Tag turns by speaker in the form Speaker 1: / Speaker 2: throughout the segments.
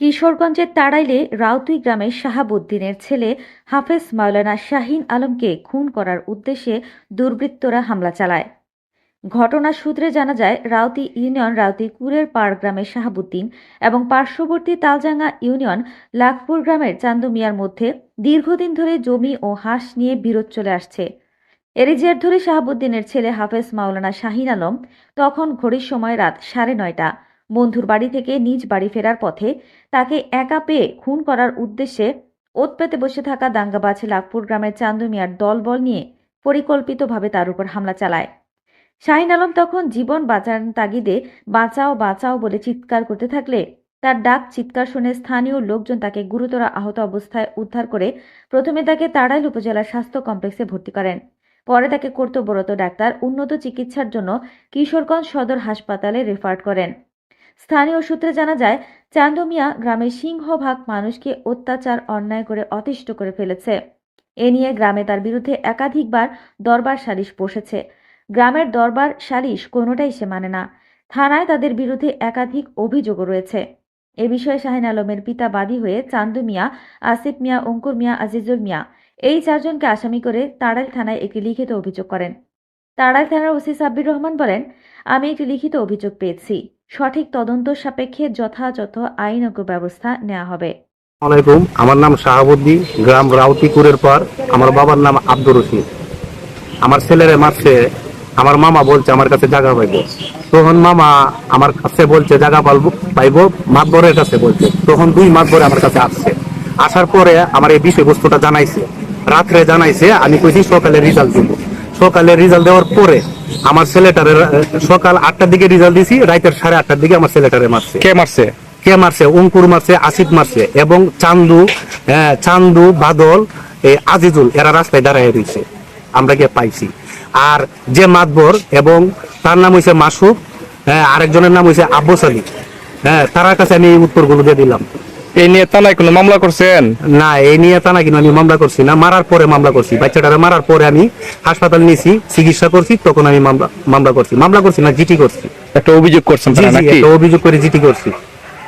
Speaker 1: কিশোরগঞ্জের তাড়াইলে রাউতুই গ্রামের শাহাবুদ্দিনের ছেলে হাফেজ মাওলানা শাহিন আলমকে খুন করার উদ্দেশ্যে দুর্বৃত্তরা হামলা চালায়। ঘটনা সূত্রে জানা যায়, রাউতি ইউনিয়ন রাউতি কুরের পাড় গ্রামের শাহাবুদ্দিন এবং পার্শ্ববর্তী তালজাঙ্গা ইউনিয়ন লাখপুর গ্রামের চান্দু মিয়ার মধ্যে দীর্ঘদিন ধরে জমি ও হাঁস নিয়ে বিরোধ চলে আসছে। এরই জের ধরে শাহাবুদ্দিনের ছেলে হাফেজ মাওলানা শাহিন আলম তখন ঘড়ির সময় রাত সাড়ে নয়টা। বন্ধুর বাড়ি থেকে নিজ বাড়ি ফেরার পথে তাকে একা পেয়ে খুন করার উদ্দেশ্যে ওত পেতে বসে থাকা দাঙ্গাবাজ লাভপুর গ্রামের চান্দু মিয়ার দলবল নিয়ে পরিকল্পিতভাবে তার উপর হামলা চালায়। শাহিন আলম তখন জীবন বাঁচার তাগিদে বাঁচাও বাঁচাও বলে চিৎকার করতে থাকলে তার ডাক চিৎকার শুনে স্থানীয় লোকজন তাকে গুরুতর আহত অবস্থায় উদ্ধার করে প্রথমে তাকে তাড়াইল উপজেলা স্বাস্থ্য কমপ্লেক্সে ভর্তি করেন। পরে তাকে কর্তব্যরত ডাক্তার উন্নত চিকিৎসার জন্য কিশোরগঞ্জ সদর হাসপাতালে রেফার করেন। স্থানীয় সূত্রে জানা যায়, চান্দমিয়া গ্রামের সিংহভাগ মানুষকে অত্যাচার, অন্যায় করে অতিষ্ঠ করে ফেলেছে। এ নিয়ে গ্রামে তার বিরুদ্ধে একাধিকবার দরবার সালিশ বসেছে। গ্রামের দরবার সালিশ কোনোটাই সে মানে না। থানায় তাদের বিরুদ্ধে একাধিক অভিযোগও রয়েছে। এ বিষয়ে শাহিন আলমের পিতা বাদী হয়ে চান্দু মিয়া আসিফ মিয়া, অঙ্কুর মিয়া, আজিজুল মিয়া এই চারজনকে আসামি করে তাড়াইল থানায় একটি লিখিত অভিযোগ করেন। তাড়াইল থানার ওসি সাব্বির রহমান বলেন, আমি একটি লিখিত অভিযোগ পেয়েছি। সঠিক তদন্ত সাপেক্ষে যথাযথ আইনজ্ঞ ব্যবস্থা নেওয়া হবে।
Speaker 2: আলাইকুম আমার নাম শাহাবুদ্দি গ্রাম রাউতিকুরের পর আমার বাবার নাম আব্দুর রশিদ। আমার ছেলেরে মারছে, আমার মামা বলছে আমার কাছে জায়গা পাইবো। তখন মামা আমার কাছে বলছে জায়গা পাইবো পাইবো, মাতবরের কাছে বলছে। তখন দুই মাতবরে আমার কাছে আসছে। আসার পরে আমার এই বিষয়বস্তুটা জানাইছে। রাত্রে জানাইছে, আমি কইছি সকালে রেজাল্ট দিব। সকালে রেজাল্ট দেওয়ার পরে আমার ছেলেটারে সকাল আটটার দিকে রেজাল্ট দিছি রাতের সাড়ে আটটার দিকে আমার ছেলেটারে মারছে।
Speaker 3: কে মারছে?
Speaker 2: কে মারছে? অঙ্কুর মারছে আসিফ মারছে এবং চান্দু চান্দু বাদল এই আজিজুল এরা রাস্তায় দাঁড়ায় রয়েছে। আমরা গিয়ে পাইছি। আর যে মাতবর এবং তার নাম হয়েছে মাসুদ হ্যাঁ আরেকজনের নাম হয়েছে আব্বাস আলী। হ্যাঁ তার কাছে আমি এই উত্তরগুলো দিয়ে দিলাম।
Speaker 3: এই নিয়ে থানায় কোনো মামলা করছেন?
Speaker 2: না এই নিয়ে তা না কিন্তু আমি মামলা করছি না। মারার পরে মামলা করছি। বাচ্চাটারে মারার পরে আমি হাসপাতাল নিয়েছি চিকিৎসা করছি তখন আমি মামলা মামলা করছি। মামলা করছি না জিটি করছি।
Speaker 3: একটা অভিযোগ করছেন
Speaker 2: জি
Speaker 3: তারা
Speaker 2: জি
Speaker 3: নাকি?
Speaker 2: একটা অভিযোগ করে জিটি করছি।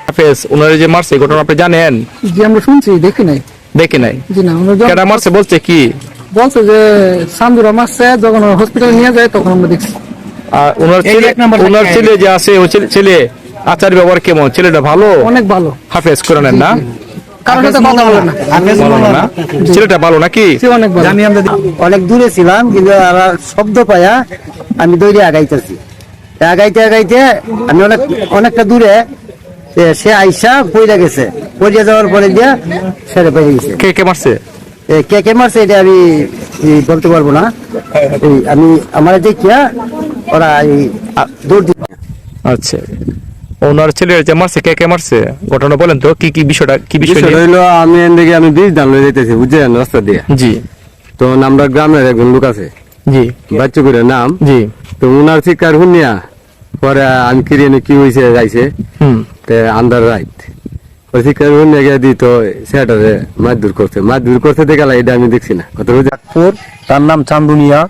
Speaker 3: হাফেজ ওনারা যে মারছে এই ঘটনা আপনি জানেন?
Speaker 4: জি আমরা শুনছি দেখি নাই।
Speaker 3: দেখি নাই?
Speaker 4: জি না আমরা যখন
Speaker 3: কেডা মারছে বলছে কি?
Speaker 4: বলছে যে সান্দুরা মারছে যখন হসপিটালে নিয়ে যায় তখন আমরা দেখছি।
Speaker 3: আর ওনার ছেলে ওনার ছেলে যে আছে ছেলে? আচার ব্যবহার কেমন? ছেলেটা ভালো?
Speaker 4: অনেক ভালো।
Speaker 3: হাফেজ কোরআনের না?
Speaker 4: কারোর সাথে কথা বলে না।
Speaker 3: ছেলেটা ভালো নাকি?
Speaker 4: সে অনেক ভালো।
Speaker 5: অনেক দূরে ছিলাম কিন্তু আর শব্দ পায়া আমি দৌড়ে আগাইতেছি। আগাইতে আগাইতে আমি অনেক অনেকটা দূরে সে আইসা পইরা গেছে। পইরা যাওয়ার পরে দিয়া সেরে পেয়ে গেছে।
Speaker 3: কে কে মারছে?
Speaker 5: কে কে মারছে এটা আমি বলতে পারব না। আমি আমার দেখিয়া ওরা দৌড় দিচ্ছে।
Speaker 3: আচ্ছা। ওনার ছেলে যে মারছে কে কে মারছে? ঘটনা বলেন তো কি কি বিষয়টা কি বিষয়?
Speaker 6: হইল আমি এদিকে আমি বীজ লয়ে যাইতেছি বুঝছেন রাস্তা দিয়ে।
Speaker 3: জি।
Speaker 6: তো আমরা গ্রামের একজন লোক আছে।
Speaker 3: জি।
Speaker 6: বাচ্চা করে নাম।
Speaker 3: জি।
Speaker 6: তো উনার শিকার শুনিয়া পরে আমি কি হয়েছে যাইছে
Speaker 3: হুম।
Speaker 6: তে আন্দার রাইট পরে শিকার গিয়ে দি তো সেটারে মাছ দূর করছে। মাছ দূর করতে দেখালা এটা আমি দেখছি না। কত
Speaker 7: তার নাম চান্দুনিয়া।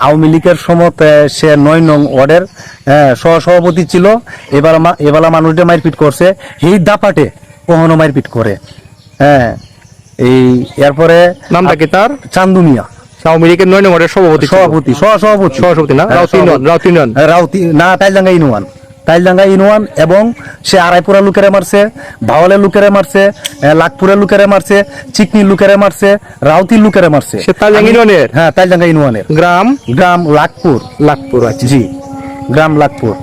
Speaker 7: আওয়ামী লীগের সমত সে নয় নং ওয়ার্ডের হ্যাঁ, সহসভাপতি ছিল এবার এবেলা মানুষদের মারপিট করছে সেই দাপাটে কখনো মারপিট করে হ্যাঁ এই এরপরে
Speaker 3: নামটা কি তার
Speaker 7: চান্দুমিয়া
Speaker 3: আওয়ামী লীগের নয় ওয়ার্ডের সভাপতি
Speaker 7: সভাপতি সহ সভাপতি
Speaker 3: সহসভাপতি না?
Speaker 7: রাউতি
Speaker 3: রাউত ইউনিয়ন,
Speaker 7: সভাপতি।
Speaker 3: রাউত।
Speaker 7: হ্যাঁ, না তাইলডাঙ্গা ইউনিয়ন তাইলডাঙ্গা ইউনিয়ন এবং সে আড়াইপুরা লোকেরে মারছে ভাওয়ালের লোকেরে মারছে লাখপুরের লোকেরে মারছে চিকনি লোকেরে মারছে রাউতির লোকেরে মারছে।
Speaker 3: ইউনিয়নের?
Speaker 7: হ্যাঁ তাইলডাঙ্গা ইউনিয়নের।
Speaker 3: গ্রাম?
Speaker 7: গ্রাম লাখপুর।
Speaker 3: লাখপুর আছে
Speaker 7: জি গ্রাম লাখপুর।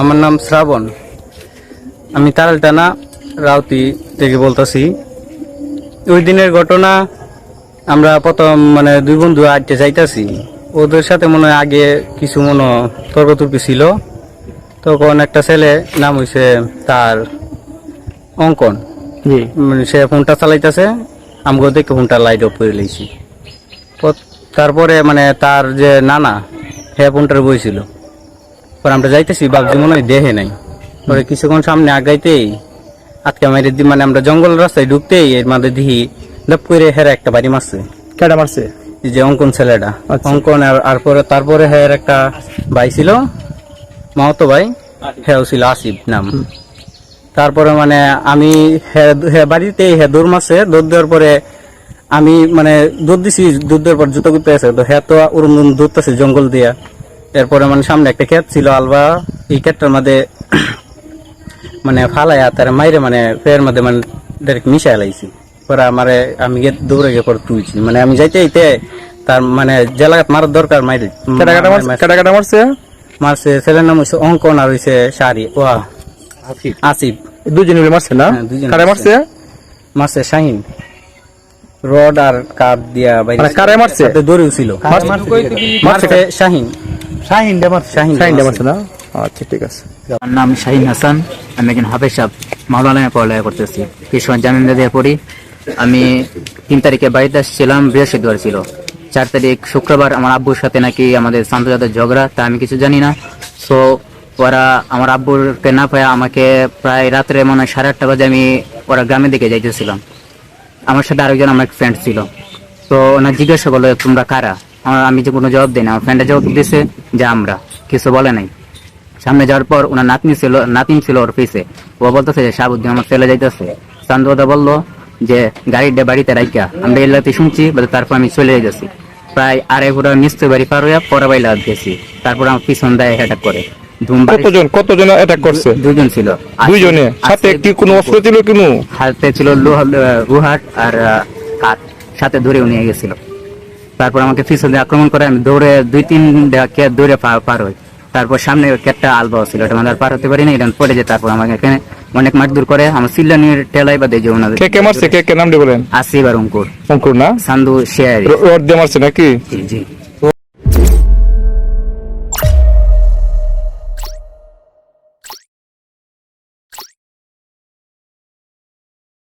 Speaker 8: আমার নাম শ্রাবণ। আমি তারালটানা রাউতি থেকে বলতেছি। ওই দিনের ঘটনা আমরা প্রথম মানে দুই বন্ধু আড্ডে যাইতাছি ওদের সাথে মনে হয় আগে কিছু মনে তর্কতর্কি ছিল। তখন একটা ছেলে নাম হইছে তার অঙ্কন। মানে সে ফোনটা চালাইতেছে আমগো দেখে ফোনটা লাইট অফ করে লইছি। পর- তারপরে মানে তার যে নানা হ্যাঁ ফোনটার বইছিল পরে আমরা যাইতেছি ভাবছি মনে হয় দেহে নাই। পরে কিছুক্ষণ সামনে আগাইতেই আজকে মেরে দি মানে আমরা জঙ্গল রাস্তায় ঢুকতেই এর মাঝে দিহি লপ করে হেরা একটা বাড়ি মারছে।
Speaker 3: কেডা মারছে?
Speaker 8: যে অঙ্কন ছেলেটা।
Speaker 3: আচ্ছা।
Speaker 8: অঙ্কন আর পরে তারপরে হ্যাঁ একটা ভাই ছিল মাহতো ভাই। হ্যাঁ ছিল আসিফ নাম। তারপরে মানে আমি হে- হে বাড়িতে হে দৌড় মারছে দৌড় দেওয়ার পরে আমি মানে দুধ দিছি দুধ দেওয়ার পর জুতো করতে আছে। তো হ্যাঁ তো ওরম দৌড়তেছে জঙ্গল দিয়া। এরপরে মানে সামনে একটা ক্ষেত ছিল আলবা। এই ক্ষেতটার মধ্যে মানে ফালাইয়া তার মাইরে মানে ফের মধ্যে মানে ডাইরেক্ট মিশাই লাইছি। পরে আমারে আমি গিয়ে দৌড়ে গিয়ে পরে তুলছি। মানে আমি যাইতে যাইতে তার মানে মারার দরকার মাইরে
Speaker 3: কেটা কাটা মারছে মারছে।
Speaker 8: মারছে? ছেলের নাম হচ্ছে অঙ্কন আর শাড়ি ওয়া। আসিফ।
Speaker 3: দুজন মারছে না?
Speaker 8: হ্যাঁ,
Speaker 3: কারে
Speaker 8: মারছে।
Speaker 3: মারছে
Speaker 8: মারছে শাহিন। রড আর কাপ দিয়া বাইরে
Speaker 3: মানে কারে মারছে?
Speaker 8: সাথে দড়িও ছিল মারছে? শাহিন। শাহিন শাহিন।
Speaker 3: সাইন্ডে মারছে না? আচ্ছা ঠিক আছে।
Speaker 9: আমার নাম শাহিন হাসান। আমি একজন হাফেজ সাহেব। মাওলানায় পড়ালেখা করতেছি। কৃষ্ণ জামিন দিয়ে পড়ি। আমি তিন তারিখে বাড়িতে আসছিলাম, বৃহস্পতিবার ছিল। চার তারিখ শুক্রবার আমার আব্বুর সাথে নাকি আমাদের শান্তজাতের ঝগড়া, তা আমি কিছু জানি না। সো ওরা আমার আব্বুরকে না পায় আমাকে প্রায় রাত্রে মনে হয় সাড়ে আটটা বাজে আমি ওরা গ্রামের দিকে যাইতেছিলাম। আমার সাথে আরেকজন আমার ফ্রেন্ড ছিল। তো ওনার জিজ্ঞাসা করল, তোমরা কারা? আমার আমি যে কোনো জবাব দিই না আমার ফ্রেন্ডে জবাব দিয়েছে যে আমরা। কিছু বলে নাই। সামনে যাওয়ার পর ওনার নাতনি ছিল নাতিন ছিল ওর পিছে। ও বলতেছে যে, শাহাবুদ্দিন আমার ছেলে যাইতেছে। চান্দুদা বলল যে গাড়িটা বাড়িতে রাইকা আমরা এলাকাতে শুনছি তারপর আমি চলে গেছি প্রায় আড়াই ঘোড়া মিস্ত্রি বাড়ি পার হইয়া পরে বাইলা গেছি তারপর আমার পিছন দেয় অ্যাটাক করে।
Speaker 3: কতজন কতজন অ্যাটাক করছে?
Speaker 9: দুজন ছিল।
Speaker 3: দুইজনে? সাথে কি কোনো অস্ত্র ছিল কোনো?
Speaker 9: হাতে ছিল লোহা রুহাট আর কাঠ সাথে ধরেও নিয়ে গেছিল। তারপর আমাকে পিছনে আক্রমণ করে আমি দৌড়ে দুই তিন কে দৌড়ে পার হই। তারপর সামনে একটা আলবা ছিল এটা আমরা পার হতে পারি না এটা পড়ে যায় তারপর আমাকে এখানে অনেক মাঠ দূর করে আমার সিল্লানির টেলাই বা দেয় ওনাদের।
Speaker 3: কে কে মারছে? কে কে নাম দিয়ে বলেন?
Speaker 9: আসিফ আর অঙ্কুর।
Speaker 3: অঙ্কুর না?
Speaker 9: সান্দু শেয়ারি।
Speaker 3: ওর দিয়ে মারছে নাকি?
Speaker 9: জি জি।